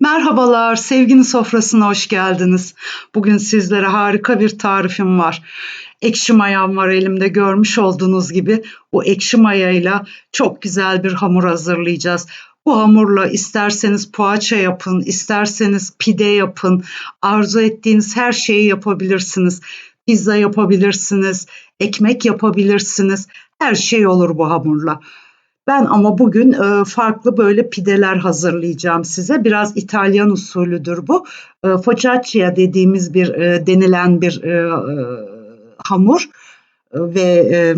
Merhabalar, sevginin sofrasına hoş geldiniz. Bugün sizlere harika bir tarifim var. Ekşi mayam var elimde görmüş olduğunuz gibi. Bu ekşi mayayla çok güzel bir hamur hazırlayacağız. Bu hamurla isterseniz poğaça yapın, isterseniz pide yapın, arzu ettiğiniz her şeyi yapabilirsiniz. Pizza yapabilirsiniz, ekmek yapabilirsiniz. Her şey olur bu hamurla. Ben ama bugün e, farklı böyle pideler hazırlayacağım size. Biraz İtalyan usulüdür bu. E, focaccia dediğimiz bir e, denilen bir hamur ve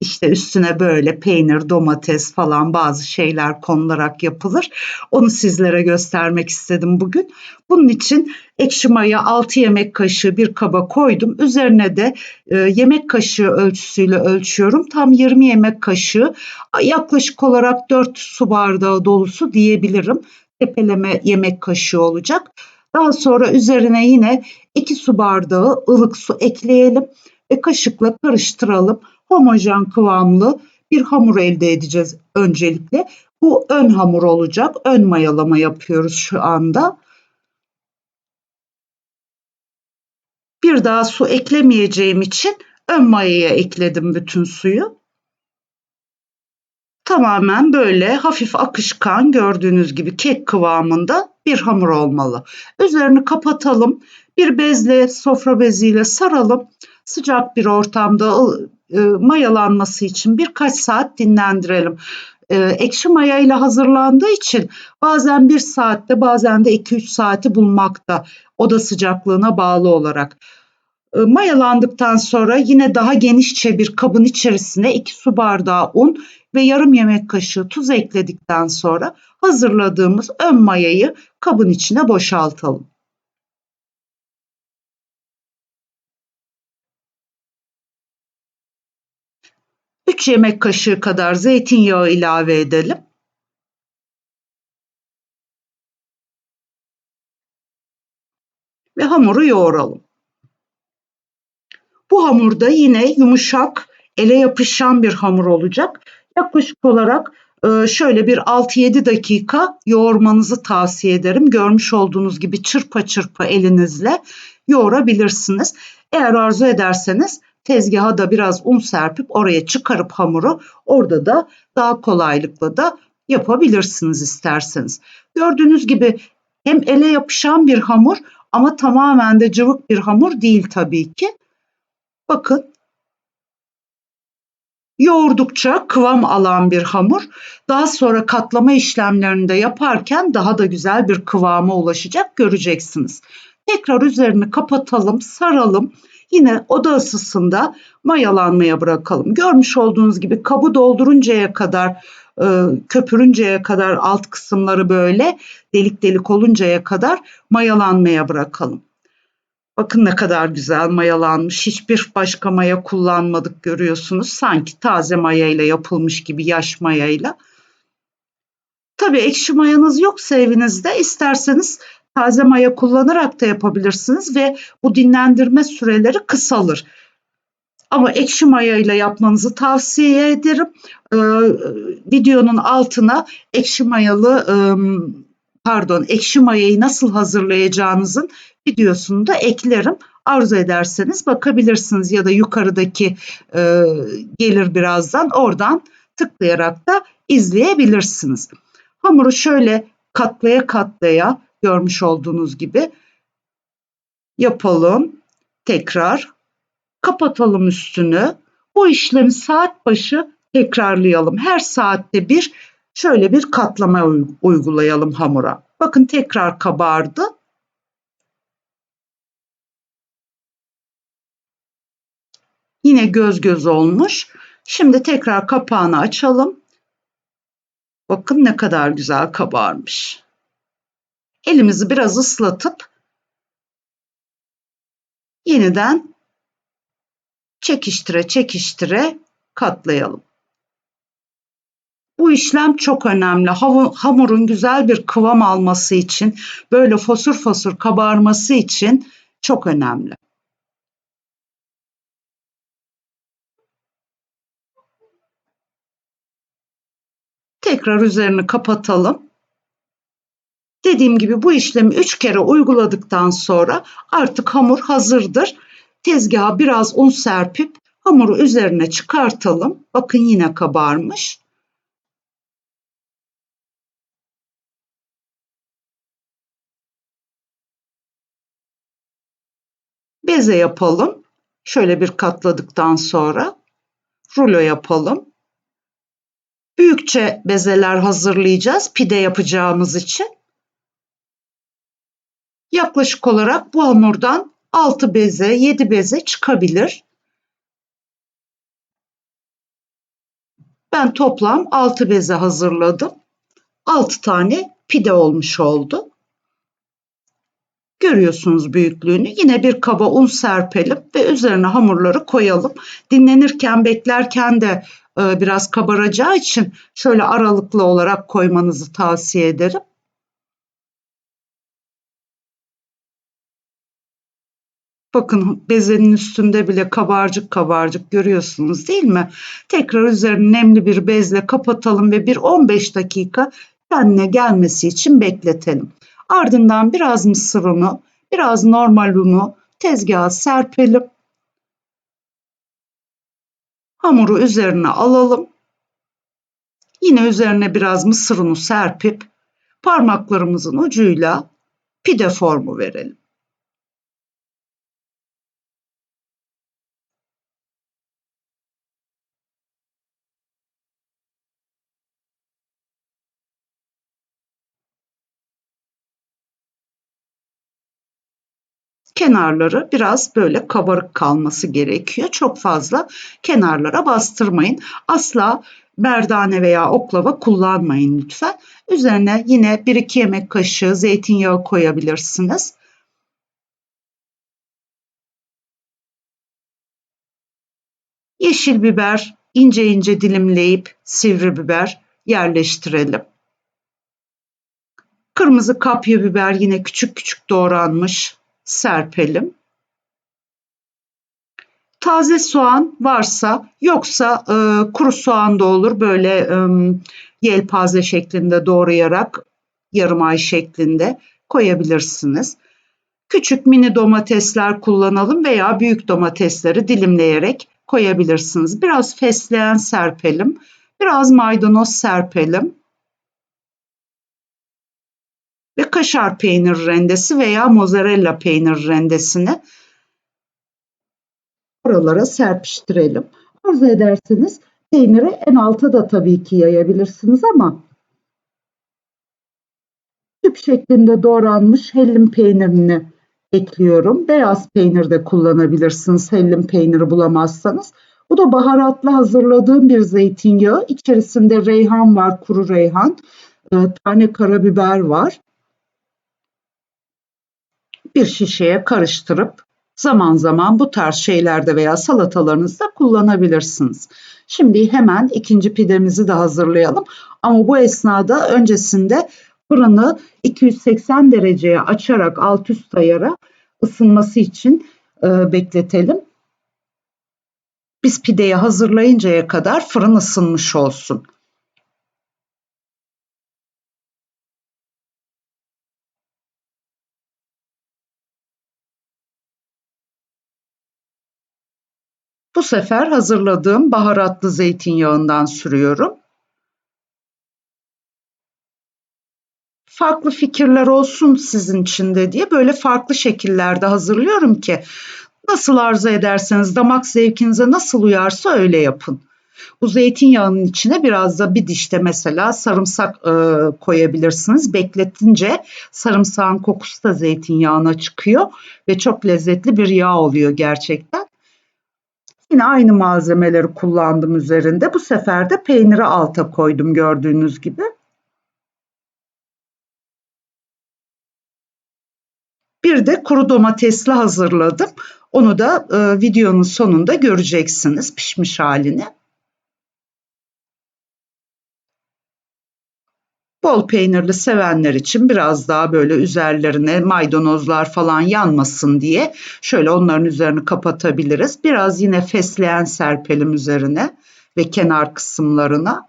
işte üstüne böyle peynir, domates falan bazı şeyler konularak yapılır. Onu sizlere göstermek istedim bugün. Bunun için ekşi maya 6 yemek kaşığı bir kaba koydum. Üzerine de yemek kaşığı ölçüsüyle ölçüyorum. Tam 20 yemek kaşığı yaklaşık olarak 4 su bardağı dolusu diyebilirim. Tepeleme yemek kaşığı olacak. Daha sonra üzerine yine 2 su bardağı ılık su ekleyelim ve kaşıkla karıştıralım. Homojen kıvamlı bir hamur elde edeceğiz öncelikle. Bu ön hamur olacak. Ön mayalama yapıyoruz şu anda. Bir daha su eklemeyeceğim için ön mayaya ekledim bütün suyu. Tamamen böyle hafif akışkan gördüğünüz gibi kek kıvamında bir hamur olmalı. Üzerini kapatalım. Bir bezle, sofra beziyle saralım sıcak bir ortamda e, mayalanması için birkaç saat dinlendirelim. E, ekşi maya ile hazırlandığı için bazen bir saatte bazen de 2-3 saati bulmakta oda sıcaklığına bağlı olarak. E, mayalandıktan sonra yine daha genişçe bir kabın içerisine 2 su bardağı un ve yarım yemek kaşığı tuz ekledikten sonra hazırladığımız ön mayayı kabın içine boşaltalım. 3 yemek kaşığı kadar zeytinyağı ilave edelim. Ve hamuru yoğuralım. Bu hamurda yine yumuşak, ele yapışan bir hamur olacak. Yaklaşık olarak e, şöyle bir 6-7 dakika yoğurmanızı tavsiye ederim. Görmüş olduğunuz gibi çırpa çırpa elinizle yoğurabilirsiniz. Eğer arzu ederseniz tezgaha da biraz un serpip oraya çıkarıp hamuru orada da daha kolaylıkla da yapabilirsiniz isterseniz. Gördüğünüz gibi hem ele yapışan bir hamur ama tamamen de cıvık bir hamur değil tabii ki. Bakın yoğurdukça kıvam alan bir hamur. Daha sonra katlama işlemlerini de yaparken daha da güzel bir kıvama ulaşacak göreceksiniz. Tekrar üzerini kapatalım, saralım yine oda ısısında mayalanmaya bırakalım. Görmüş olduğunuz gibi kabı dolduruncaya kadar e, köpürünceye kadar alt kısımları böyle delik delik oluncaya kadar mayalanmaya bırakalım. Bakın ne kadar güzel mayalanmış. Hiçbir başka maya kullanmadık görüyorsunuz. Sanki taze mayayla yapılmış gibi yaş mayayla. Tabii ekşi mayanız yoksa evinizde isterseniz taze maya kullanarak da yapabilirsiniz ve bu dinlendirme süreleri kısalır. Ama ekşi maya ile yapmanızı tavsiye ederim. Ee, videonun altına ekşi mayalı pardon ekşi mayayı nasıl hazırlayacağınızın videosunu da eklerim. Arzu ederseniz bakabilirsiniz ya da yukarıdaki e, gelir birazdan oradan tıklayarak da izleyebilirsiniz. Hamuru şöyle katlaya katlaya görmüş olduğunuz gibi yapalım. Tekrar kapatalım üstünü. Bu işlemi saat başı tekrarlayalım. Her saatte bir şöyle bir katlama uygulayalım hamura. Bakın tekrar kabardı. Yine göz göz olmuş. Şimdi tekrar kapağını açalım. Bakın ne kadar güzel kabarmış. Elimizi biraz ıslatıp yeniden çekiştire çekiştire katlayalım. Bu işlem çok önemli. Hamurun güzel bir kıvam alması için, böyle fosur fosur kabarması için çok önemli. Tekrar üzerini kapatalım. Dediğim gibi bu işlemi 3 kere uyguladıktan sonra artık hamur hazırdır. Tezgaha biraz un serpip hamuru üzerine çıkartalım. Bakın yine kabarmış. Beze yapalım. Şöyle bir katladıktan sonra rulo yapalım. Büyükçe bezeler hazırlayacağız pide yapacağımız için. Yaklaşık olarak bu hamurdan 6 beze, 7 beze çıkabilir. Ben toplam 6 beze hazırladım. 6 tane pide olmuş oldu. Görüyorsunuz büyüklüğünü. Yine bir kaba un serpelim ve üzerine hamurları koyalım. Dinlenirken, beklerken de e, biraz kabaracağı için şöyle aralıklı olarak koymanızı tavsiye ederim. Bakın bezenin üstünde bile kabarcık kabarcık görüyorsunuz değil mi? Tekrar üzerine nemli bir bezle kapatalım ve bir 15 dakika kendine gelmesi için bekletelim. Ardından biraz mısır unu, biraz normal unu tezgaha serpelim. Hamuru üzerine alalım. Yine üzerine biraz mısır unu serpip parmaklarımızın ucuyla pide formu verelim. Kenarları biraz böyle kabarık kalması gerekiyor. Çok fazla kenarlara bastırmayın. Asla merdane veya oklava kullanmayın lütfen. Üzerine yine 1-2 yemek kaşığı zeytinyağı koyabilirsiniz. Yeşil biber ince ince dilimleyip sivri biber yerleştirelim. Kırmızı kapya biber yine küçük küçük doğranmış serpelim. Taze soğan varsa yoksa e, kuru soğan da olur böyle e, yelpaze şeklinde doğrayarak yarım ay şeklinde koyabilirsiniz. Küçük mini domatesler kullanalım veya büyük domatesleri dilimleyerek koyabilirsiniz. Biraz fesleğen serpelim. Biraz maydanoz serpelim ve kaşar peynir rendesi veya mozzarella peynir rendesini oralara serpiştirelim. Arzu ederseniz peyniri en alta da tabii ki yayabilirsiniz ama küp şeklinde doğranmış hellim peynirini ekliyorum. Beyaz peynir de kullanabilirsiniz hellim peyniri bulamazsanız. Bu da baharatlı hazırladığım bir zeytinyağı. İçerisinde reyhan var, kuru reyhan, e, tane karabiber var bir şişeye karıştırıp zaman zaman bu tarz şeylerde veya salatalarınızda kullanabilirsiniz. Şimdi hemen ikinci pidemizi de hazırlayalım. Ama bu esnada öncesinde fırını 280 dereceye açarak alt üst ayara ısınması için e, bekletelim. Biz pideyi hazırlayıncaya kadar fırın ısınmış olsun. Bu sefer hazırladığım baharatlı zeytinyağından sürüyorum. Farklı fikirler olsun sizin için de diye böyle farklı şekillerde hazırlıyorum ki nasıl arzu ederseniz damak zevkinize nasıl uyarsa öyle yapın. Bu zeytinyağının içine biraz da bir dişte mesela sarımsak e, koyabilirsiniz. Bekletince sarımsağın kokusu da zeytinyağına çıkıyor ve çok lezzetli bir yağ oluyor gerçekten. Yine aynı malzemeleri kullandım üzerinde. Bu sefer de peyniri alta koydum gördüğünüz gibi. Bir de kuru domatesli hazırladım. Onu da e, videonun sonunda göreceksiniz pişmiş halini. Bol peynirli sevenler için biraz daha böyle üzerlerine maydanozlar falan yanmasın diye şöyle onların üzerini kapatabiliriz. Biraz yine fesleğen serpelim üzerine ve kenar kısımlarına.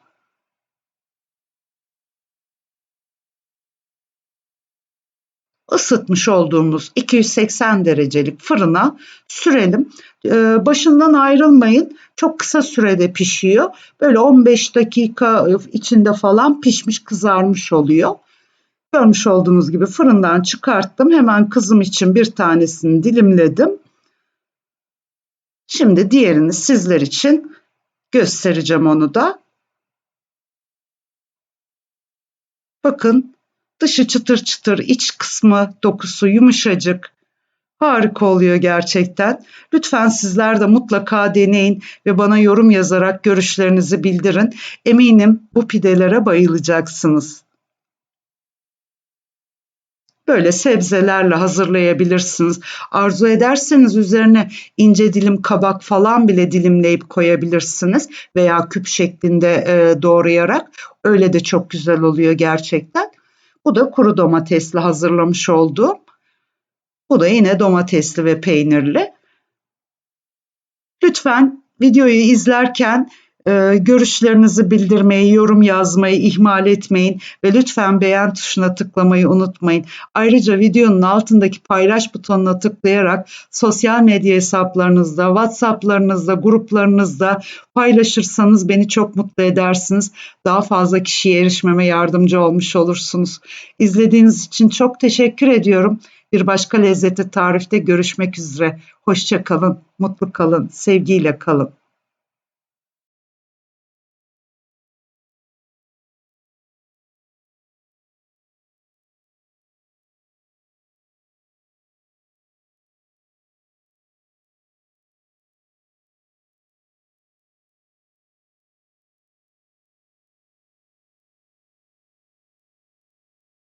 Isıtmış olduğumuz 280 derecelik fırına sürelim. Ee, başından ayrılmayın. Çok kısa sürede pişiyor. Böyle 15 dakika içinde falan pişmiş, kızarmış oluyor. Görmüş olduğunuz gibi fırından çıkarttım. Hemen kızım için bir tanesini dilimledim. Şimdi diğerini sizler için göstereceğim onu da. Bakın dışı çıtır çıtır, iç kısmı dokusu yumuşacık. Harika oluyor gerçekten. Lütfen sizler de mutlaka deneyin ve bana yorum yazarak görüşlerinizi bildirin. Eminim bu pidelere bayılacaksınız. Böyle sebzelerle hazırlayabilirsiniz. Arzu ederseniz üzerine ince dilim kabak falan bile dilimleyip koyabilirsiniz veya küp şeklinde doğrayarak öyle de çok güzel oluyor gerçekten. Bu da kuru domatesli hazırlamış olduğum. Bu da yine domatesli ve peynirli. Lütfen videoyu izlerken e, görüşlerinizi bildirmeyi, yorum yazmayı ihmal etmeyin ve lütfen beğen tuşuna tıklamayı unutmayın. Ayrıca videonun altındaki paylaş butonuna tıklayarak sosyal medya hesaplarınızda, WhatsApp'larınızda, gruplarınızda paylaşırsanız beni çok mutlu edersiniz. Daha fazla kişiye erişmeme yardımcı olmuş olursunuz. İzlediğiniz için çok teşekkür ediyorum. Bir başka lezzetli tarifte görüşmek üzere. Hoşça kalın, mutlu kalın, sevgiyle kalın.